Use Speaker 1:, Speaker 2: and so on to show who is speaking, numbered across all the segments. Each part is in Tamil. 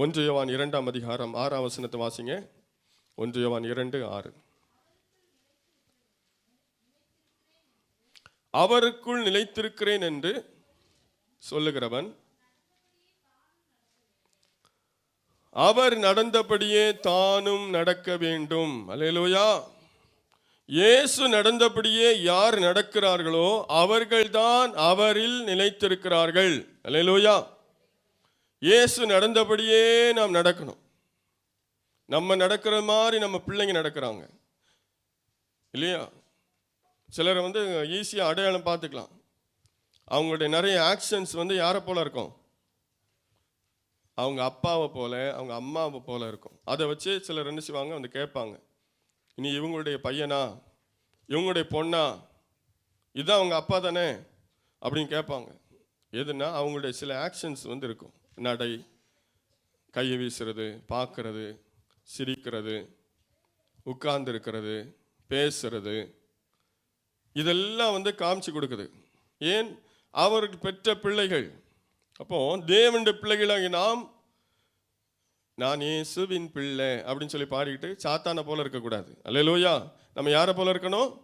Speaker 1: ஒன்று யோவான் இரண்டாம் அதிகாரம் ஆறாம் வசனத்தை வாசிங்க. ஒன்று யோவான் இரண்டு ஆறு. அவருக்குள் நிலைத்திருக்கிறேன் என்று சொல்லுகிறவன் அவர் நடந்தபடியே தானும் நடக்க வேண்டும். அலையலோயா இயேசு நடந்தபடியே யார் நடக்கிறார்களோ அவர்கள்தான் அவரில் நிலைத்திருக்கிறார்கள். அலையலோயா இயேசு நடந்தபடியே நாம் நடக்கணும். நம்ம நடக்கிற மாதிரி நம்ம பிள்ளைங்க நடக்கிறாங்க. இல்லையா? சிலரை வந்து ஈஸியாக அடையாளம் பார்த்துக்கலாம். அவங்களுடைய நிறைய ஆக்ஷன்ஸ் வந்து யாரை போல இருக்கும்? அவங்க அப்பாவை போல அவங்க அம்மாவை போல இருக்கும். அதை வச்சு சிலர் என்ன செய்வாங்க? வந்து கேட்பாங்க. இனி இவங்களுடைய பையனா? இவங்களுடைய பொண்ணா? இதுதான் அவங்க அப்பா தானே? அப்படின்னு கேட்பாங்க. எதுனா அவங்களுடைய சில ஆக்ஷன்ஸ் வந்து இருக்கும் நடை கையை வீசுறது பார்க்கறது சிரிக்கிறது உட்கார்ந்து இருக்கிறது பேசுறது. இதெல்லாம் வந்து காமிச்சு கொடுக்குது. ஏன்? அவருக்கு பெற்ற பிள்ளைகள். அப்போ தேவண்ட பிள்ளைகளாகி நாம் நான் இயேசுவின் பிள்ளை அப்படின்னு சொல்லி பாடிக்கிட்டு சாத்தானை போல இருக்கக்கூடாது. அல்லேலூயா. நம்ம யாரை போல இருக்கணும்?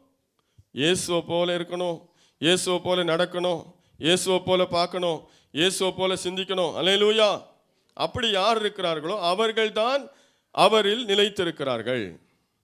Speaker 1: இயேசுவை போல இருக்கணும். இயேசுவை போல நடக்கணும். இயேசுவை போல பார்க்கணும் இயேசுவை போல சிந்திக்கணும். அலையலூயா அப்படி யார் இருக்கிறார்களோ அவர்கள்தான் அவரில் நிலைத்திருக்கிறார்கள்.